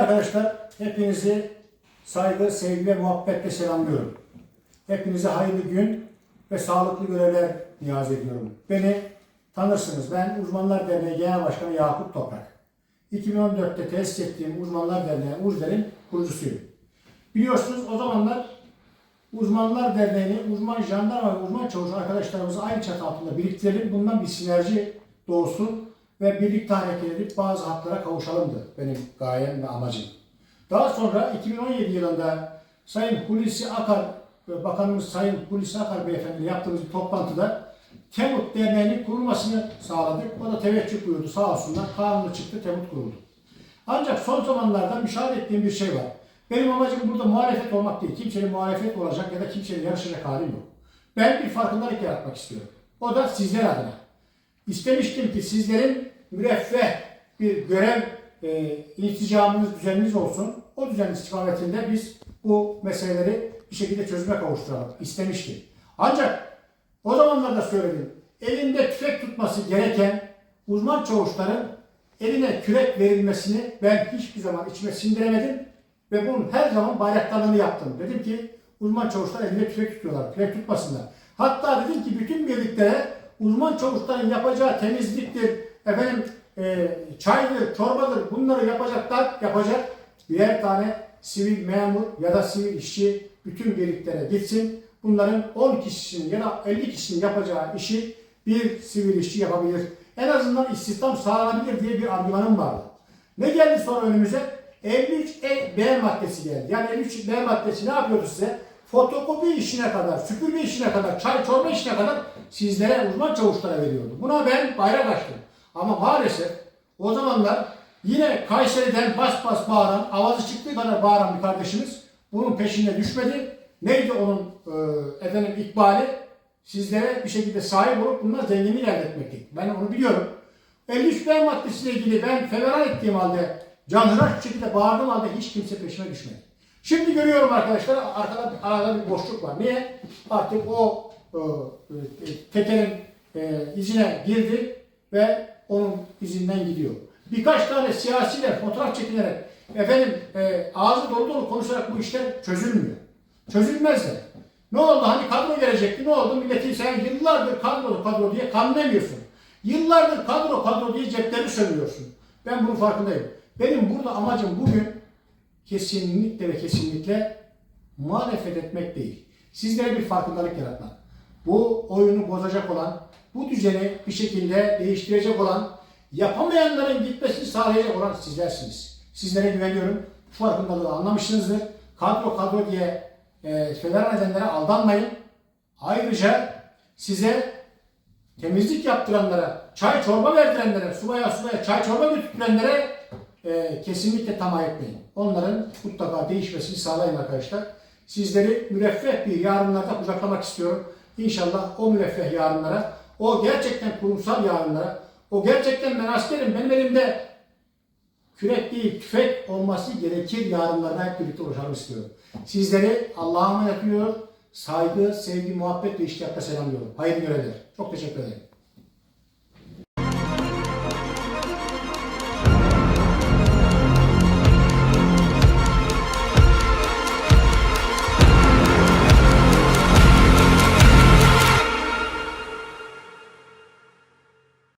Arkadaşlar, hepinizi saygı, sevgi ve muhabbetle selamlıyorum. Hepinize hayırlı gün ve sağlıklı görevler niyaz ediyorum. Beni tanırsınız. Ben Uzmanlar Derneği Genel Başkanı Yakup Toprak. 2014'te tesis ettiğim Uzmanlar Derneği UZDER'in kurucusuyum. Biliyorsunuz o zamanlar Uzmanlar Derneği'ni uzman jandarma ve uzman çavuş arkadaşlarımızı aynı çatı altında biriktirelim. Bundan bir sinerji doğsun ve birlikte hareket edip bazı haklara kavuşalımdı benim gayem ve amacım. Daha sonra 2017 yılında Sayın Hulusi Akar, Bakanımız Sayın Hulusi Akar Beyefendi yaptığımız bir toplantıda TEMUT Derneği'nin kurulmasını sağladık. O da teveccüh buyurdu sağ olsunlar. Kanunu çıktı, TEMUT kuruldu. Ancak son zamanlarda müşahede ettiğim bir şey var. Benim amacım burada muhalefet olmak değil. Kimsenin muhalefet olacak ya da kimsenin yarışacak halim yok. Ben bir farkındalık yaratmak istiyorum. O da sizler adına. İstemiştim ki sizlerin müreffeh bir görev e, ilticamınız, düzeniniz olsun. O düzen istikametinde biz bu meseleleri bir şekilde çözüme kavuşturalım. İstemiştim. Ancak o zamanlarda söyledim. Elinde tüfek tutması gereken uzman çavuşların eline kürek verilmesini ben hiçbir zaman içime sindiremedim. Ve bunun her zaman bayraktarlığını yaptım. Dedim ki uzman çavuşlar elinde tüfek tutuyorlar. Tüfek tutmasınlar. Hatta dedim ki bütün birliklere uzman çavuşların yapacağı temizliktir, efendim e, çaydır, çorbadır bunları yapacaklar, yapacak birer tane sivil memur ya da sivil işçi bütün birliklere gitsin. Bunların 10 kişisinin ya da 50 kişinin yapacağı işi bir sivil işçi yapabilir. En azından istihdam sağlanabilir diye bir argümanım vardı. Ne geldi sonra önümüze? 53 E B maddesi geldi. Yani 53 B maddesi ne yapıyordu size? Fotokopi işine kadar, süpürge işine kadar, çay çorba işine kadar sizlere uzman çavuşlara veriyordu. Buna ben bayrak açtım. Ama maalesef o zamanlar yine Kayseri'den bas bas bağıran, avazı çıktığı kadar bağıran bir kardeşimiz bunun peşine düşmedi. Neydi onun e, efendim ikbali? Sizlere bir şekilde sahip olup bunlar zenginlik elde etmekti. Ben onu biliyorum. 53 B maddesiyle ilgili ben feveran ettiğim halde canhıraş bir şekilde bağırdığım halde hiç kimse peşime düşmedi. Şimdi görüyorum arkadaşlar arkada arada bir boşluk var. Niye? Artık o e, e, tekerin e, izine girdi ve onun izinden gidiyor. Birkaç tane siyasiler fotoğraf çekilerek efendim e, ağzı dolu dolu konuşarak bu işler çözülmüyor. Çözülmez de. Ne oldu? Hani kadro gelecekti. Ne oldu? Milletin sen yıllardır kadro kadro diye kan. Yıllardır kadro kadro diye cepleri sömürüyorsun. Ben bunun farkındayım. Benim burada amacım bugün kesinlikle ve kesinlikle muhalefet etmek değil. Sizlere bir farkındalık yaratmak. Bu oyunu bozacak olan, bu düzeni bir şekilde değiştirecek olan, yapamayanların gitmesini sağlayacak olan sizlersiniz. Sizlere güveniyorum. Bu farkındalığı anlamışsınızdır. Kadro kadro diye e, federal edenlere aldanmayın. Ayrıca size temizlik yaptıranlara, çay çorba verdirenlere, subaya subaya çay çorba götürenlere e, kesinlikle tamah etmeyin. Onların mutlaka değişmesini sağlayın arkadaşlar. Sizleri müreffeh bir yarınlarda kucaklamak istiyorum. İnşallah o müreffeh yarınlara, o gerçekten kurumsal yarınlara, o gerçekten ben askerim, benim elimde kürek değil tüfek olması gerekir yarınlarına hep birlikte ulaşalım istiyorum. Sizleri Allah'a emanet ediyorum. Saygı, sevgi, muhabbet ve iştiyakla selamlıyorum. Hayırlı görevler. Çok teşekkür ederim.